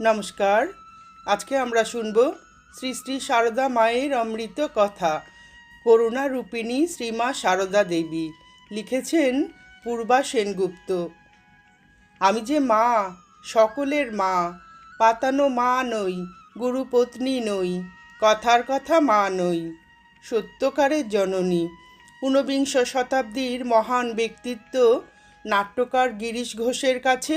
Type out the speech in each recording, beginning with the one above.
নমস্কার। আজকে আমরা শুনব শ্রী শ্রী সারদা মায়ের অমৃত কথা। করুণা রূপিণী শ্রীমা সারদা দেবী লিখেছেন পূর্বা সেনগুপ্ত। আমি যে মা, সকলের মা, পাতানো মা নই, গুরুপত্নী নই, কথার কথা মা নই সত্যকারের জননী। ঊনবিংশ শতাব্দীর মহান ব্যক্তিত্ব নাট্যকার গিরিশ ঘোষের কাছে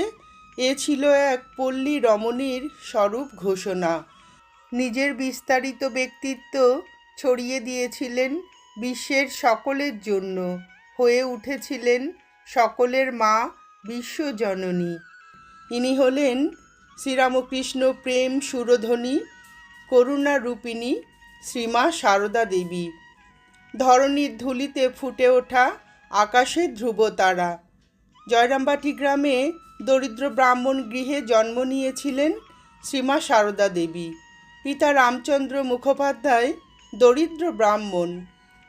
এ ছিল এক পল্লী রমণীর স্বরূপ ঘোষণা। নিজের বিস্তারিত ব্যক্তিত্ব ছড়িয়ে দিয়েছিলেন বিশ্বের সকলের জন্য। হয়ে উঠেছিলেন সকলের মা বিশ্বজননী। ইনি হলেন শ্রীরামকৃষ্ণ প্রেম সুরধ্বনি করুণা রূপিণী শ্রীমা সারদা দেবী। ধরণীর ধুলিতে ফুটে ওঠা আকাশের ধ্রুবতারা। জয়রামবাটি গ্রামে দরিদ্র ব্রাহ্মণ গৃহে জন্ম নিয়েছিলেন শ্রীমা সারদা দেবী। পিতা রামচন্দ্র মুখোপাধ্যায় দরিদ্র ব্রাহ্মণ,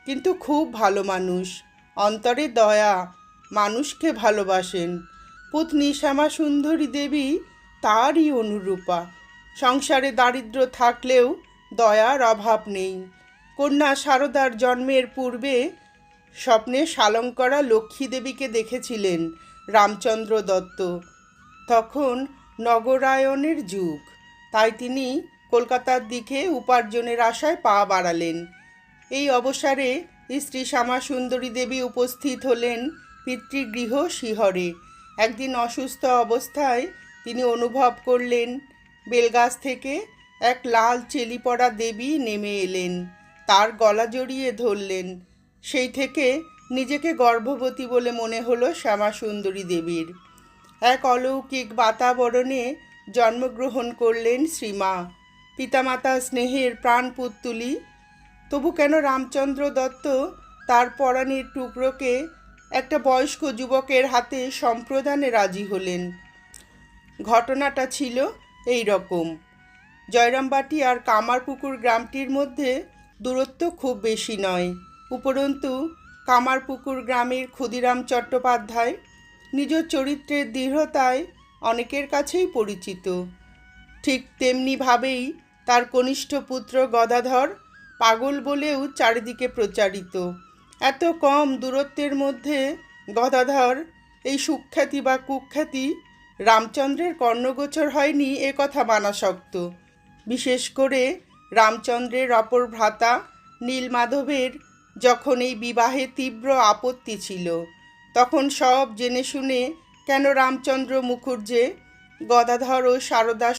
কিন্তু খুব ভালো মানুষ। অন্তরে দয়া, মানুষকে ভালোবাসেন। পুতনি শ্যামা সুন্দরী দেবী তারই অনুরূপা। সংসারে দারিদ্র থাকলেও দয়ার অভাব নেই। কন্যা সারদার জন্মের পূর্বে স্বপ্নে শালঙ্করা লক্ষ্মী দেবীকে দেখেছিলেন রামচন্দ্র দত্ত। তখন নগরায়নের যুগ। তাই তিনি কলকাতার দিকে উপার্জনের আশায় পা বাড়ালেন। এই অবসরে স্ত্রী শ্যামা সুন্দরী দেবী উপস্থিত হলেন পিতৃগৃহ শিহরে। একদিন অসুস্থ অবস্থায় তিনি অনুভব করলেন, বেলগাছ থেকে এক লাল চেলি পড়া দেবী নেমে এলেন। তার গলা জড়িয়ে ধরলেন। সেই থেকে নিজেকে গর্ভবতী বলে মনে হলো শ্যামা সুন্দরী দেবীর। এক অলৌকিক বাতাবরণে জন্মগ্রহণ করলেন শ্রীমা। পিতামাতা স্নেহের প্রাণ পুত্তুলি তবু কেন রামচন্দ্র দত্ত তার পরাণীর টুকরোকে একটা বয়স্ক যুবকের হাতে সম্প্রদানে রাজি হলেন? ঘটনাটা ছিল এই রকম। জয়রামবাটি আর কামারপুকুর গ্রামটির মধ্যে দূরত্ব খুব বেশি নয়। উপরন্তু, কামারপুকুর গ্রামের ক্ষুদিরাম চট্টোপাধ্যায় নিজ চরিত্রের দৃঢ়তায় অনেকের কাছেই পরিচিত। ঠিক তেমনিভাবেই তার কনিষ্ঠ পুত্র গদাধর পাগল বলেও চারিদিকে প্রচারিত। এত কম দূরত্বের মধ্যে গদাধর এই সুখ্যাতি বা কুখ্যাতি রামচন্দ্রের কর্ণগোচর হয়নি এ কথা মানা শক্ত বিশেষ করে রামচন্দ্রের অপর ভ্রাতা নীলমাধবের যখন এই বিবাহে তীব্র আপত্তি ছিল, তখন সব জেনে শুনে কেন রামচন্দ্র মুখুর্জে, গদাধর ও সারদা